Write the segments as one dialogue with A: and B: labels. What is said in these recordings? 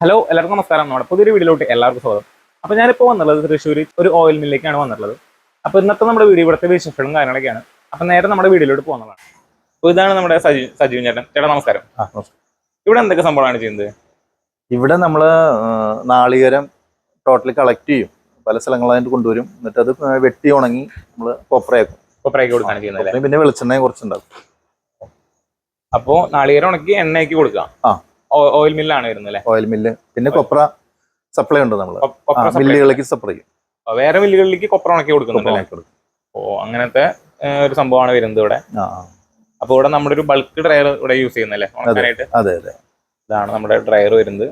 A: Hello എല്ലാവർക്കും നമസ്കാരം. നമ്മുടെ പുതിയൊരു വീഡിയോയിലോട്ട് എല്ലാവർക്കും സ്വാഗതം. അപ്പോൾ ഞാനിപ്പോൾ വന്നുള്ളത് തൃശ്ശൂർ ഒരു ഓയിൽ മില്ലിലേക്കാണ് വന്നിട്ടുള്ളത്. അപ്പോൾ ഇന്നത്തെ നമ്മുടെ വീഡിയോ ഇവിടുത്തെ വിശേഷങ്ങളും കാര്യങ്ങളൊക്കെയാണ്. അപ്പോൾ നേരെ നമ്മുടെ വീഡിയോയിലോട്ട് പോകുന്നതാണ് അപ്പോൾ ഇതാണ് നമ്മുടെ സജീവ് സജീവ് ചേട്ടൻ. ചേട്ടാ നമസ്കാരം. ഇവിടെ എന്തൊക്കെ സംഭവമാണ് ചെയ്യുന്നത്?
B: ഇവിടെ നമ്മൾ നാളികേരം ടോട്ടലി കളക്ട് ചെയ്യും. പല സ്ഥലങ്ങളായിട്ട് കൊണ്ടുവരും. എന്നിട്ട് അത് വെട്ടി ഉണങ്ങി നമ്മൾ കൊപ്രയാക്കും
A: കൊപ്രയാക്കി കൊടുക്കുകയാണ് ചെയ്യുന്നത്
B: പിന്നെ വെളിച്ചെണ്ണയും കുറച്ചുണ്ടാക്കും
A: അപ്പോൾ നാളികേരം ഉണക്കി എണ്ണയാക്കി കൊടുക്കാം.
B: ആ.
A: ഓയിൽ മില്ലാണ് വരുന്നത് അല്ലേ
B: ഓയിൽ മില്ല്. പിന്നെ കൊപ്ര സപ്ലൈ ഉണ്ട് നമ്മൾ മില്ലുകളിലേക്ക് സപ്ലൈ ചെയ്യും.
A: വേറെ മില്ലുകളിലേക്ക് കൊപ്ര ഉണക്കി കൊടുക്കുന്നുണ്ട് ഓ അങ്ങനത്തെ ഒരു സംഭവമാണ് വരുന്നത് ഇവിടെ. അപ്പോൾ ഇവിടെ നമ്മുടെ ഒരു ബൾക്ക് ഡ്രയർ ഇവിടെ യൂസ് ചെയ്യുന്നല്ലേ? ഉണക്കാനായിട്ട്?
B: അതെ അതെ.
A: ഇതാണ് നമ്മുടെ ഡ്രയർ വരുന്നത്.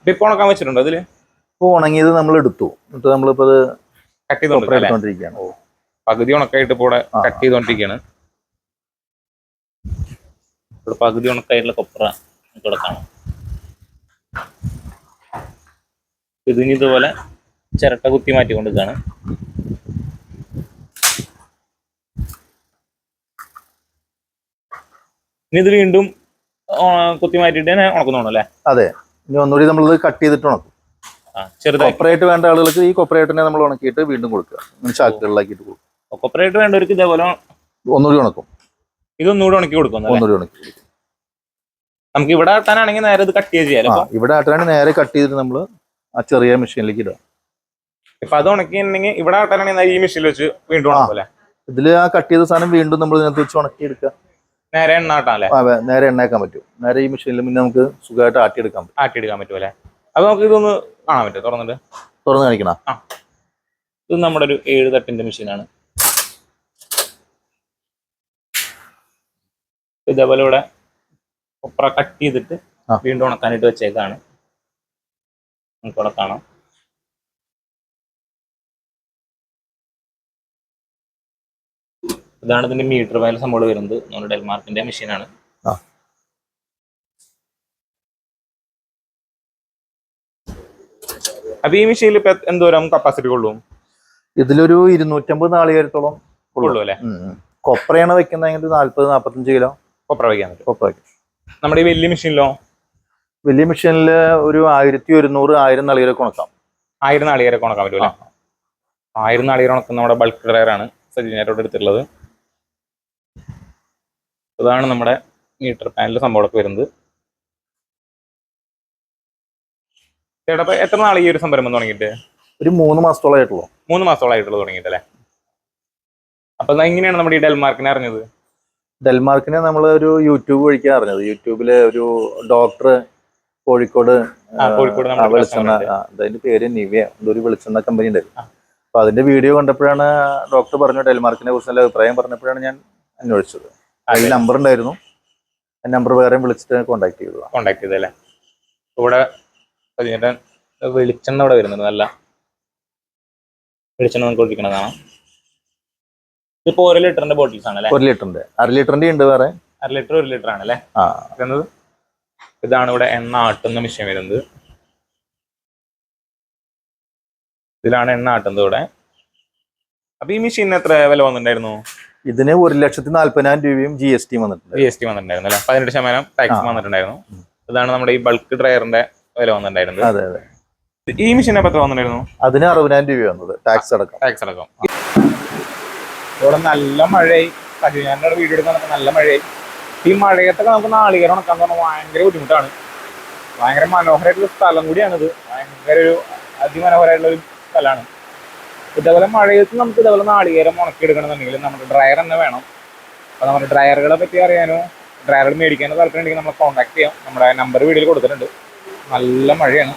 A: ഇപ്പൊ ഇപ്പൊ ഉണക്കാൻ വെച്ചിട്ടുണ്ടോ അതിൽ
B: ഇപ്പോൾ ഉണങ്ങിയത് നമ്മൾ എടുത്തു. എന്നിട്ട് നമ്മളിപ്പോൾ അത്
A: കട്ട്
B: ചെയ്തോണ്ടിരിക്കുകയാണ്
A: പകുതി ഉണക്കായിട്ട് ഇപ്പോൾ ഇവിടെ കട്ട് ചെയ്തോണ്ടിരിക്കുകയാണ്. ഇവിടെ പകുതി ഉണക്കായിട്ടുള്ള കൊപ്ര. ഇവിടെ കാണാം ഇതിന് ഇതുപോലെ ചിരട്ട കുത്തി മാറ്റിക്കൊണ്ടിരിക്കുകയാണ് ഇനി ഇത് വീണ്ടും കുത്തി മാറ്റിയിട്ട് തന്നെ ഉണക്കുന്നുണ്ടോ അല്ലേ?
B: അതെ. ഇനി ഒന്നുകൂടി നമ്മൾ കട്ട് ചെയ്തിട്ട് ഉണക്കും. കൊപ്രയായിട്ട് വേണ്ട ആളുകൾക്ക് ഈ കൊപ്രയായിട്ടിനെ നമ്മൾ ഉണക്കിയിട്ട് വീണ്ടും കൊടുക്കുക. ചാക്കുകളിലാക്കിട്ട് ചാക്കുകളിലാക്കിയിട്ട് കൊടുക്കും.
A: കൊപ്പറേറ്റ് വേണ്ടവർക്ക് ഇതേപോലെ
B: ഒന്നുകൂടി ഉണക്കും.
A: ഇതൊന്നുകൂടി ഉണക്കി കൊടുക്കും
B: ഒന്നുകൂടി ഉണക്കി കൊടുക്കും.
A: നമുക്ക് ഇവിടെ ആട്ടാനാണെങ്കിൽ നേരെ ഇത് കട്ട് ചെയ്ത് ചെയ്യാലോ?
B: ഇവിടെ ആട്ടാനാണ് നേരെ കട്ട് ചെയ്തിട്ട് നമ്മൾ ആ ചെറിയ മെഷീനിലേക്ക് ഇടുക.
A: ഇപ്പൊ അത് ഉണക്കിണ്ടെങ്കിൽ ഇവിടെ ആട്ടാനാണെങ്കിൽ ഈ മെഷീനിൽ വെച്ച് വീണ്ടും
B: ആ.
A: ഉണക്കും
B: ഇതിൽ ആ കട്ട് ചെയ്ത സാധനം വീണ്ടും നമ്മൾ ഇതിനകത്ത് വെച്ച് ഉണക്കി എടുക്കുക
A: നേരെ എണ്ണ ആട്ടാല്ലേ
B: ആ, നേരെ എണ്ണയാക്കാൻ പറ്റും. നേരെ ഈ മെഷീനിൽ പിന്നെ നമുക്ക് സുഖമായിട്ട് ആട്ടിയെടുക്കാൻ പറ്റും.
A: ആട്ടിയെടുക്കാൻ പറ്റും അല്ലേ അപ്പൊ നമുക്ക് ഇതൊന്ന് കാണാൻ പറ്റും തുറന്നിട്ട്?
B: തുറന്ന് കാണിക്കണം?
A: ഇത് നമ്മുടെ ഒരു ഏഴ് തട്ടിന്റെ മെഷീനാണ് ഇതേപോലെ ഇവിടെ കൊപ്ര കട്ട് ചെയ്തിട്ട് വീണ്ടും ഉണക്കാനായിട്ട് വെച്ചേക്കാണ്. നമുക്ക് ഇവിടെ കാണാം. ഇതാണ് ഇതിന്റെ മീറ്റർ വയൽ സംഭവം വരുന്നത്. നമ്മുടെ ഡെൽമാർക്കിന്റെ മെഷീനാണ്. അപ്പൊ ഈ മെഷീനിൽ ഇപ്പൊ എന്തോരം കപ്പാസിറ്റി കൊള്ളും
B: ഇതിലൊരു ഇരുന്നൂറ്റമ്പത് നാളികേരത്തോളം
A: കൊള്ളും അല്ലേ.
B: കൊപ്രയാണ് വെക്കുന്നതെങ്കിൽ നാല്പത് നാൽപ്പത്തഞ്ച് കിലോ
A: കൊപ്ര വയ്ക്കാൻ പറ്റും.
B: കൊപ്ര വയ്ക്കും.
A: നമ്മുടെ ഈ വലിയ മെഷീനിലോ?
B: വലിയ മെഷീനിൽ ഒരു ആയിരത്തി ഒരുന്നൂറ് ആയിരം നാളികേരൊക്കെ ഉണക്കാം.
A: ആയിരം നാളികേരൊക്കെ ഉണക്കാൻ പറ്റും അല്ലേ ആയിരം നാളികേരം ഉണക്കുന്ന നമ്മുടെ ബൾക്ക് ഡ്രയറാണ് സജീനായിട്ട് എടുത്തിട്ടുള്ളത്. ഇതാണ് നമ്മുടെ മീറ്റർ പാനൽ സംഭവമൊക്കെ വരുന്നത്. ചേട്ടാ അപ്പൊ എത്ര നാൾ ഈ ഒരു സംരംഭം തുടങ്ങിയിട്ട്?
B: ഒരു മൂന്ന് മാസത്തോളമായിട്ടുള്ളൂ
A: മൂന്ന് മാസത്തോളായിട്ടുള്ളത് തുടങ്ങിയിട്ടല്ലേ അപ്പൊ എന്നാ ഇങ്ങനെയാണ് നമ്മുടെ ഈ ഡെൽമാർക്കിനെ അറിഞ്ഞത്?
B: ഡെൽമാർക്കിനെ നമ്മൾ ഒരു യൂട്യൂബ് വഴിക്കാണ് അറിഞ്ഞത്. യൂട്യൂബിൽ ഒരു ഡോക്ടർ കോഴിക്കോട് വെളിച്ചെണ്ണ അതിന്റെ പേര് നിവ്യ. എന്തൊരു വെളിച്ചെണ്ണ കമ്പനി ഉണ്ടായിരുന്നു അപ്പൊ അതിന്റെ വീഡിയോ കണ്ടപ്പോഴാണ് ഡോക്ടർ പറഞ്ഞു ഡെൽമാർക്കിനെ കുറിച്ച് നല്ല അഭിപ്രായം പറഞ്ഞപ്പോഴാണ് ഞാൻ അന്വേഷിച്ചത്. അതിൽ നമ്പർ ഉണ്ടായിരുന്നു. ആ നമ്പർ വേറെ വിളിച്ചിട്ട് കോണ്ടാക്ട് ചെയ്തു.
A: കോണ്ടാക്ട് ചെയ്തല്ലേ ഇവിടെ വെളിച്ചെണ്ണ ഇവിടെ വരുന്നുണ്ട്. നല്ല വെളിച്ചെണ്ണ നമുക്ക് ഒഴിക്കണതാണ് ഇതിപ്പോ ഒരു ലിറ്ററിന്റെ ബോട്ടിൽസ് ആണ് അല്ലേ
B: ഒരു ലിറ്ററിന്റെ. അര ലിറ്ററിന്റെ ഉണ്ട് വേറെ.
A: അര ലിറ്റർ ഒരു ലിറ്റർ ആണ് അല്ലേ ഇതാണ് ഇവിടെ എണ്ണ ആട്ടുന്ന മെഷീൻ വരുന്നത്. ഇതിലാണ് എണ്ണ ആട്ടുന്നത് ഇവിടെ. അപ്പൊ ഈ മെഷീനിന് എത്ര വില വന്നിട്ടുണ്ടായിരുന്നു?
B: ഇതിന് ഒരു ലക്ഷത്തി നാല്പതിനായിരം രൂപയും ജി എസ് ടി വന്നിട്ടുണ്ട്.
A: ജി എസ് ടി വന്നിട്ടുണ്ടായിരുന്നു അല്ലെ? പതിനെട്ട് ശതമാനം ടാക്സ്. വന്നിട്ടുണ്ടായിരുന്നു. ഇതാണ് നമ്മുടെ ഈ ബൾക്ക് ഡ്രയറിന്റെ വില വന്നിട്ടുണ്ടായിരുന്നത്.
B: അതെ അതെ.
A: ഈ മെഷീൻ എത്ര വന്നിട്ടുണ്ടായിരുന്നു?
B: അതിന് അറുപതിനായിരം രൂപ വന്നത് ടാക്സ് അടക്കം.
A: ടാക്സ് അടക്കം. ഇവിടെ നല്ല മഴയായി. സജീവന്റെ വീഡിയോ എടുക്കാൻ നല്ല മഴയായി. ഈ മഴയത്തൊക്കെ നമുക്ക് നാളികേരം ഉണക്കാൻ പറഞ്ഞാൽ ഭയങ്കര ബുദ്ധിമുട്ടാണ്. ഭയങ്കര മനോഹരമായിട്ടുള്ള സ്ഥലം കൂടിയാണിത്. ഭയങ്കര ഒരു അതിമനോഹരമായിട്ടുള്ള ഒരു സ്ഥലമാണ്. ഇതേപോലെ മഴയത്ത് നമുക്ക് ഇതേപോലെ നാളികേരം ഉണക്കിയെടുക്കണമെന്നുണ്ടെങ്കിൽ നമ്മുടെ ഡ്രയർ തന്നെ വേണം. അപ്പോൾ നമ്മുടെ ഡ്രയറുകളെ പറ്റി അറിയാനോ? ഡ്രയറുകൾ മേടിക്കാനോ താല്പര്യം ഉണ്ടെങ്കിൽ നമ്മളെ കോൺടാക്ട് ചെയ്യാം. നമ്മുടെ നമ്പർ വീഡിയോയിൽ കൊടുത്തിട്ടുണ്ട്. നല്ല മഴയാണ്.